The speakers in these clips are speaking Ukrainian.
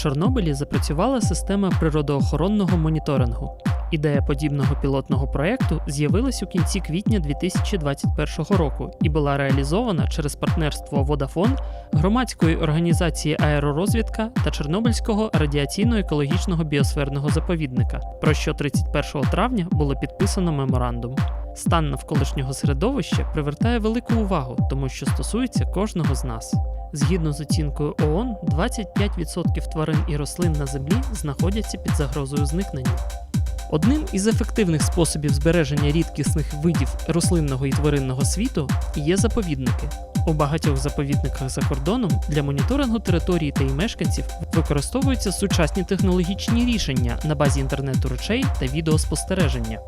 Чорнобилі запрацювала система природоохоронного моніторингу. Ідея подібного пілотного проєкту з'явилась у кінці квітня 2021 року і була реалізована через партнерство Vodafone, громадської організації Аеророзвідка та Чорнобильського радіаційно-екологічного біосферного заповідника, про що 31 травня було підписано меморандум. Стан навколишнього середовища привертає велику увагу, тому що стосується кожного з нас. Згідно з оцінкою ООН, 25% тварин і рослин на землі знаходяться під загрозою зникнення. Одним із ефективних способів збереження рідкісних видів рослинного і тваринного світу є заповідники. У багатьох заповідниках за кордоном для моніторингу території та її мешканців використовуються сучасні технологічні рішення на базі інтернету речей та відеоспостереження.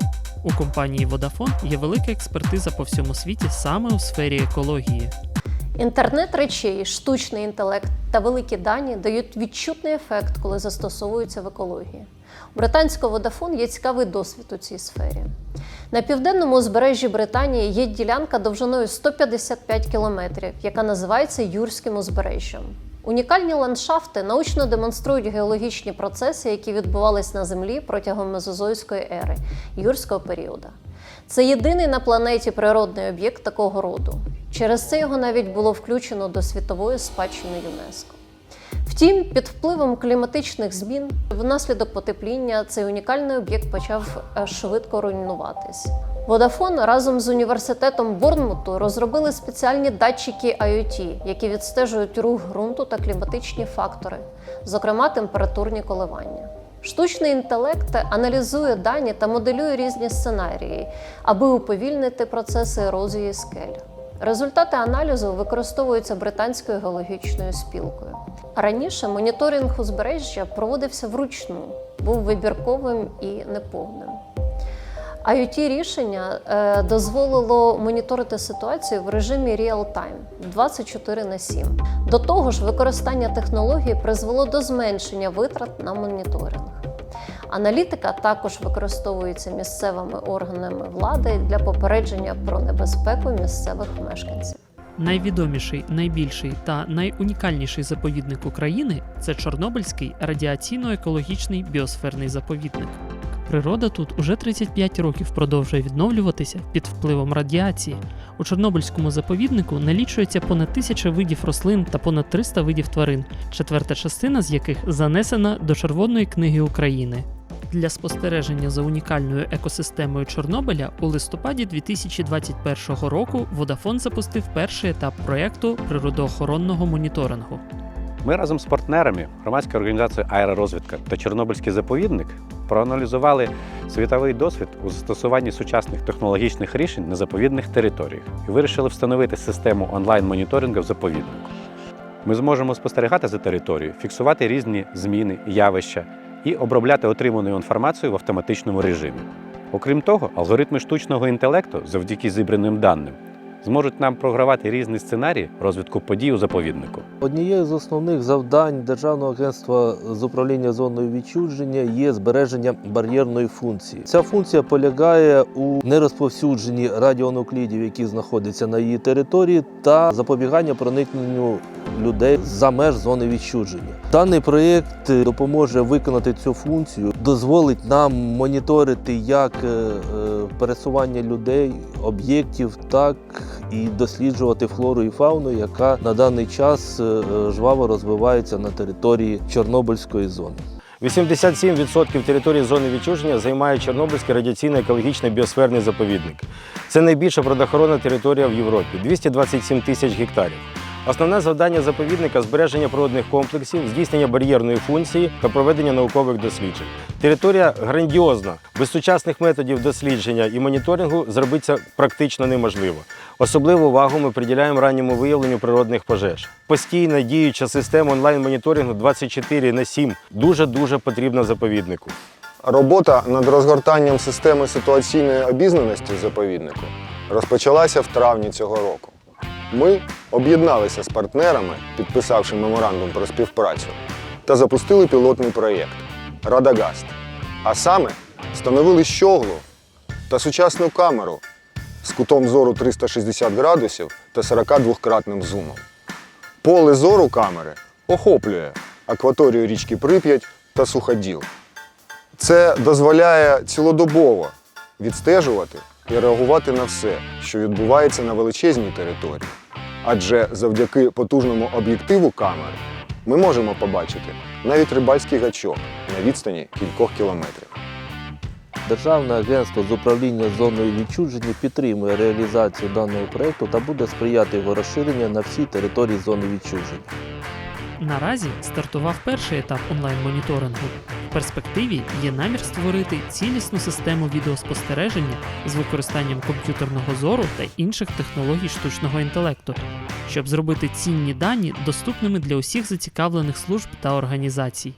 У компанії Vodafone є велика експертиза по всьому світі саме у сфері екології. Інтернет речей, штучний інтелект та великі дані дають відчутний ефект, коли застосовуються в екології. Британського Vodafone є цікавий досвід у цій сфері. На південному узбережжі Британії є ділянка довжиною 155 кілометрів, яка називається Юрським узбережжям. Унікальні ландшафти научно демонструють геологічні процеси, які відбувались на Землі протягом мезозойської ери юрського періоду. Це єдиний на планеті природний об'єкт такого роду. Через це його навіть було включено до світової спадщини ЮНЕСКО. Втім, під впливом кліматичних змін, внаслідок потепління, цей унікальний об'єкт почав е, швидко руйнуватись. Vodafone разом з університетом Борнмуту розробили спеціальні датчики IoT, які відстежують рух ґрунту та кліматичні фактори, зокрема температурні коливання. Штучний інтелект аналізує дані та моделює різні сценарії, аби уповільнити процеси ерозії скель. Результати аналізу використовуються британською геологічною спілкою. Раніше моніторинг узбережжя проводився вручну, був вибірковим і неповним. IoT рішення е, дозволило моніторити ситуацію в режимі real-time 24 на 7. До того ж, використання технології призвело до зменшення витрат на моніторинг. Аналітика також використовується місцевими органами влади для попередження про небезпеку місцевих мешканців. Найвідоміший, найбільший та найунікальніший заповідник України це Чорнобильський радіаційно-екологічний біосферний заповідник. Природа тут уже 35 років продовжує відновлюватися під впливом радіації. У Чорнобильському заповіднику налічується понад тисяча видів рослин та понад 300 видів тварин, четверта частина з яких занесена до Червоної книги України. Для спостереження за унікальною екосистемою Чорнобиля у листопаді 2021 року Vodafone запустив перший етап проєкту природоохоронного моніторингу. Ми разом з партнерами громадської організації Аеророзвідка та Чорнобильський заповідник проаналізували світовий досвід у застосуванні сучасних технологічних рішень на заповідних територіях і вирішили встановити систему онлайн-моніторингу в заповіднику. Ми зможемо спостерігати за територією, фіксувати різні зміни, явища і обробляти отриману інформацію в автоматичному режимі. Окрім того, алгоритми штучного інтелекту завдяки зібраним даним зможуть нам програвати різні сценарії розвитку подій у заповіднику. Однією з основних завдань Державного агентства з управління зоною відчуження є збереження бар'єрної функції. Ця функція полягає у нерозповсюдженні радіонуклідів, які знаходяться на її території, та запобігання проникненню людей за меж зони відчуження. Даний проєкт допоможе виконати цю функцію, дозволить нам моніторити як е, е, пересування людей, об'єктів, так і досліджувати флору і фауну, яка на даний час е, е, жваво розвивається на території Чорнобильської зони. 87% території зони відчуження займає Чорнобильський радіаційно-екологічний біосферний заповідник. Це найбільша природоохоронна територія в Європі 227 тисяч гектарів. Основне завдання заповідника збереження природних комплексів, здійснення бар'єрної функції та проведення наукових досліджень. Територія грандіозна, без сучасних методів дослідження і моніторингу зробиться практично неможливо. Особливу увагу ми приділяємо ранньому виявленню природних пожеж. Постійна діюча система онлайн-моніторингу 24 на 7 дуже-дуже потрібна заповіднику. Робота над розгортанням системи ситуаційної обізнаності заповіднику розпочалася в травні цього року. Ми об'єдналися з партнерами, підписавши меморандум про співпрацю, та запустили пілотний проєкт Радагаст. А саме встановили щоглу та сучасну камеру з кутом зору 360 градусів та 42-кратним зумом. Поле зору камери охоплює акваторію річки Прип'ять та Суходіл. Це дозволяє цілодобово відстежувати і реагувати на все, що відбувається на величезній території. Адже завдяки потужному об'єктиву камери ми можемо побачити навіть рибальський гачок на відстані кількох кілометрів. Державне агентство з управління зоною відчуження підтримує реалізацію даного проєкту та буде сприяти його розширенню на всій території зони відчуження. Наразі стартував перший етап онлайн-моніторингу. В перспективі є намір створити цілісну систему відеоспостереження з використанням комп'ютерного зору та інших технологій штучного інтелекту, щоб зробити цінні дані доступними для усіх зацікавлених служб та організацій.